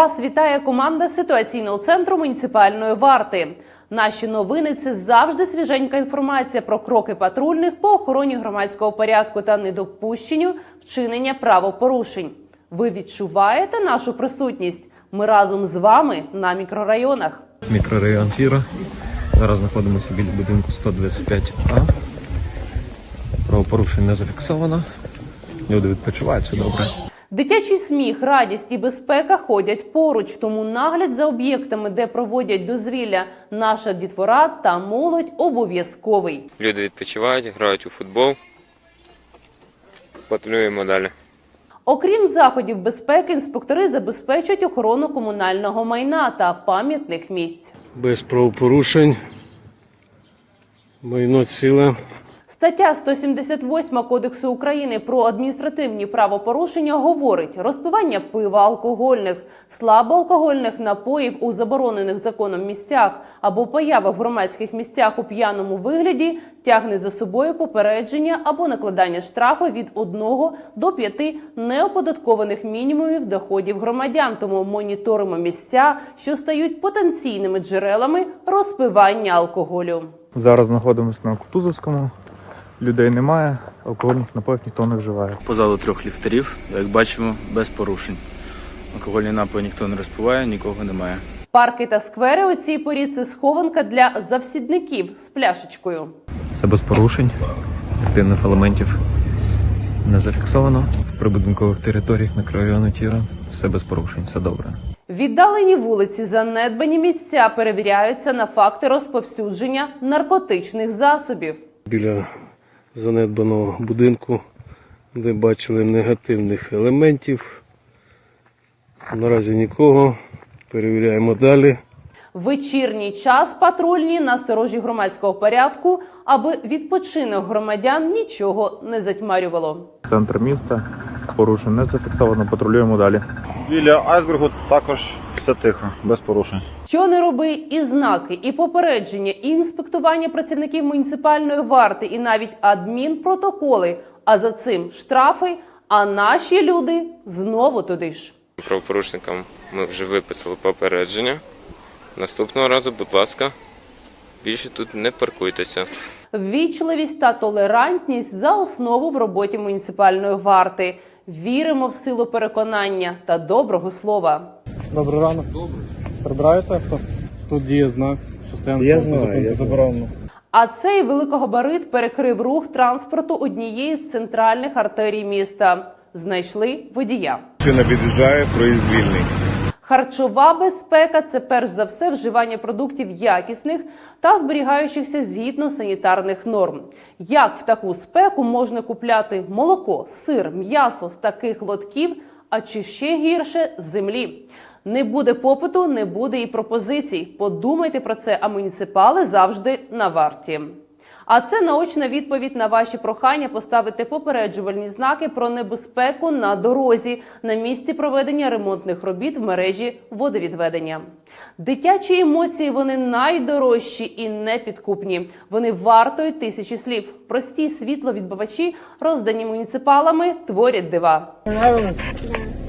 Вас вітає команда ситуаційного центру муніципальної варти. Наші новини це завжди свіженька інформація про кроки патрульних по охороні громадського порядку та недопущенню вчинення правопорушень. Ви відчуваєте нашу присутність? Ми разом з вами на мікрорайонах. Мікрорайон Фіра. Зараз знаходимося біля будинку 125А. Правопорушень не зафіксовано. Люди відпочивають, все добре. Дитячий сміх, радість і безпека ходять поруч, тому нагляд за об'єктами, де проводять дозвілля наша дітвора та молодь обов'язковий. Люди відпочивають, грають у футбол. Патрулюємо далі. Окрім заходів безпеки, інспектори забезпечують охорону комунального майна та пам'ятних місць. без правопорушень. Майно ціле. Стаття 178 Кодексу України про адміністративні правопорушення говорить розпивання пива, алкогольних, слабоалкогольних напоїв у заборонених законом місцях або поява в громадських місцях у п'яному вигляді тягне за собою попередження або накладання штрафу від 1 до 5 неоподаткованих мінімумів доходів громадян. Тому моніторимо місця, що стають потенційними джерелами розпивання алкоголю. Зараз знаходимося на Кутузовському. Людей немає, алкогольних напоїв ніхто не вживає. Позаду трьох ліхтарів, як бачимо, без порушень. Алкогольні напої ніхто не розпиває, нікого немає. Парки та сквери у цій порі це схованка для завсідників з пляшечкою. Все без порушень. Активних елементів не зафіксовано. В прибудинкових територіях мікрорайону Тіра все без порушень, все добре. Віддалені вулиці, занедбані місця перевіряються на факти розповсюдження наркотичних засобів. Біля занедбаного будинку, де бачили негативних елементів. Наразі нікого. Перевіряємо далі. Вечірній час патрульні на сторожі громадського порядку, аби відпочинок громадян нічого не затьмарювало. Центр міста. Порушень не зафіксовано, патрулюємо далі. Біля айсбергу також все тихо, без порушень. Що не роби, і знаки, і попередження, і інспектування працівників муніципальної варти, і навіть адмінпротоколи. А за цим штрафи. А наші люди знову туди ж. Правопорушникам ми вже виписали попередження. Наступного разу, будь ласка, більше тут не паркуйтеся. Ввічливість та толерантність за основу в роботі муніципальної варти. Віримо в силу переконання та доброго слова. Добрий ранок. Добрий. Прибираєте авто? Тут діє знак, що стоянка зупинки заборонено. А цей великогабарит перекрив рух транспорту однієї з центральних артерій міста. Знайшли водія. Машина під'їжджає, проїзд вільний. Харчова безпека це перш за все вживання продуктів якісних та зберігаючихся згідно санітарних норм. Як в таку спеку можна купляти молоко, сир, м'ясо з таких лотків, а чи ще гірше землі? Не буде попиту, не буде і пропозицій. Подумайте про це, а муніципали завжди на варті. А це наочна відповідь на ваші прохання поставити попереджувальні знаки про небезпеку на дорозі на місці проведення ремонтних робіт в мережі водовідведення. Дитячі емоції вони найдорожчі і непідкупні. Вони вартують тисячі слів. Прості світловідбивачі, роздані муніципалами, творять дива. Понравилось?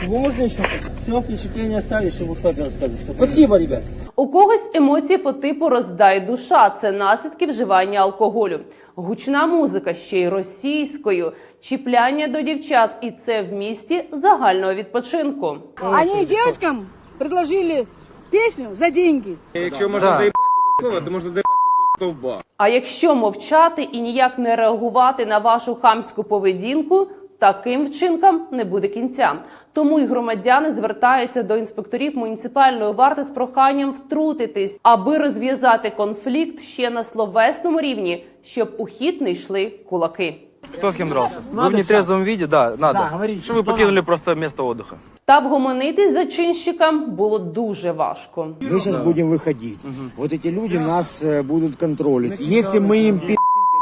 Можно еще? Все, впечатления остались, чтобы кто-то рассказать. Спасибо, ребят. У когось емоції по типу роздай душа. Це наслідки вживання алкоголю. Гучна музика ще й російською, чіпляння до дівчат, і це в місті загального відпочинку. Они девочкам предложили песню за деньги. Якщо можна доїбати до слова, то можна доїбати до стовба. А якщо мовчати і ніяк не реагувати на вашу хамську поведінку, таким вчинкам не буде кінця. Тому і громадяни звертаються до інспекторів муніципальної варти з проханням втрутитись, аби розв'язати конфлікт ще на словесному рівні, щоб у хід не йшли кулаки. Кто с кем дрался? Вы в нетрезвом виде? Да, надо. Что вы покинули просто место отдыха? Та вгомонитись зачинщикам було дуже важко. Мы сейчас будем выходить. Вот эти люди нас э, будут контролить. Если мы им пи***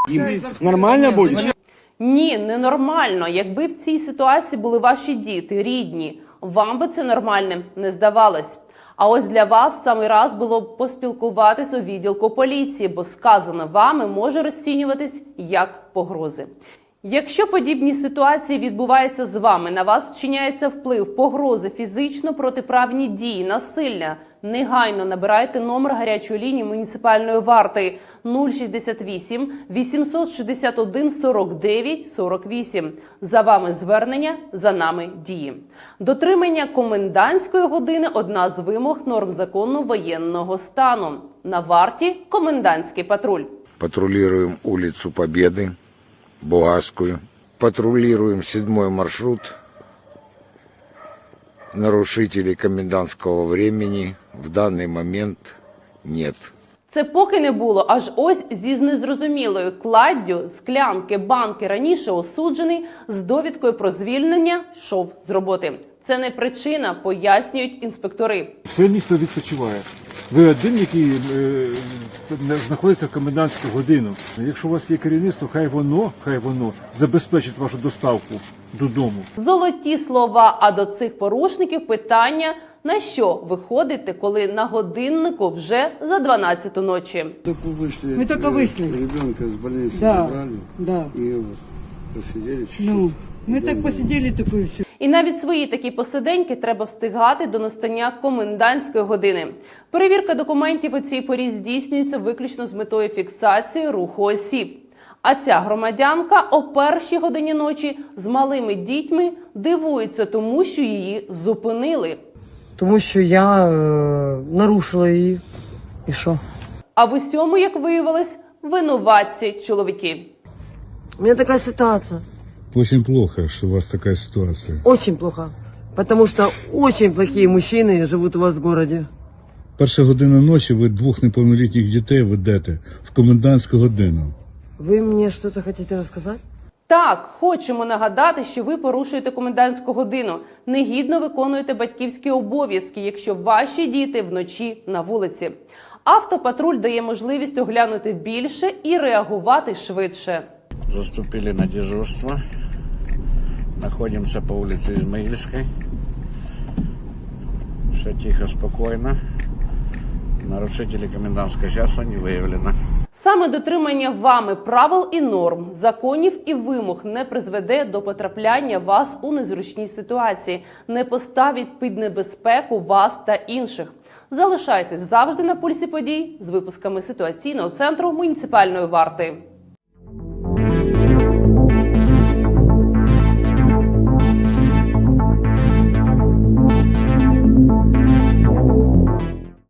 дадим, нормально будет? Ні, ненормально. Якби в цій ситуації були ваші діти, рідні, вам би це нормальним не здавалось. А ось для вас саме раз було б поспілкуватись у відділку поліції, бо сказане вами може розцінюватись як погрози. Якщо подібні ситуації відбуваються з вами, на вас вчиняється вплив, погрози, фізично протиправні дії, насилля. Негайно набирайте номер гарячої лінії муніципальної варти 068 861 49 48. За вами звернення, за нами дії. Дотримання комендантської години одна з вимог норм закону воєнного стану. На варті комендантський патруль. Патрулируем улицу Победы, Бугасскую. Патрулируем седьмой маршрут. Нарушителей комендантского времени в данный момент нет. Це поки не було, аж ось зі незрозумілою кладдю, склянки, банки раніше осуджений з довідкою про звільнення йшов з роботи. Це не причина, пояснюють інспектори. Все місто відпочиває. Ви один, який е, знаходиться в комендантську годину. Якщо у вас є керівництво, хай воно, хай воно забезпечить вашу доставку додому. Золоті слова. А до цих порушників питання: на що ви ходите, коли на годиннику вже за 12 ночі? Мы только вышли. Ребенка с больницы Да, забрали да. и вот посидели чуть-чуть. Ну, мы так посидели такое все. І навіть свої такі посиденьки треба встигати до настання комендантської години. Перевірка документів у цій порі здійснюється виключно з метою фіксації руху осіб. А ця громадянка о першій годині ночі з малими дітьми дивується тому, що її зупинили. Тому що я е, нарушила її. І що? А в усьому, як виявилось, винуватці чоловіки. У меня такая ситуация. Очень плохо, что у вас такая ситуация. Очень плохо. Потому что очень плохие мужчины живут у вас в городе. Перша година ночі ви двох неповнолітніх дітей ведете в комендантську годину. Вы мне что-то хотите рассказать? Так, хочемо нагадати, що ви порушуєте комендантську годину, негідно виконуєте батьківські обов'язки, якщо ваші діти вночі на вулиці. Автопатруль дає можливість оглянути більше і реагувати швидше. Заступили на дежурство. Находимся по улице Измаильской. Все тихо, спокойно. Нарушителей комендантского часа не выявлено. Саме дотримання вами правил і норм, законів і вимог не призведе до потрапляння вас у незручні ситуації, не поставить під небезпеку вас та інших. Залишайтесь завжди на пульсі подій з випусками ситуаційного центру муніципальної варти.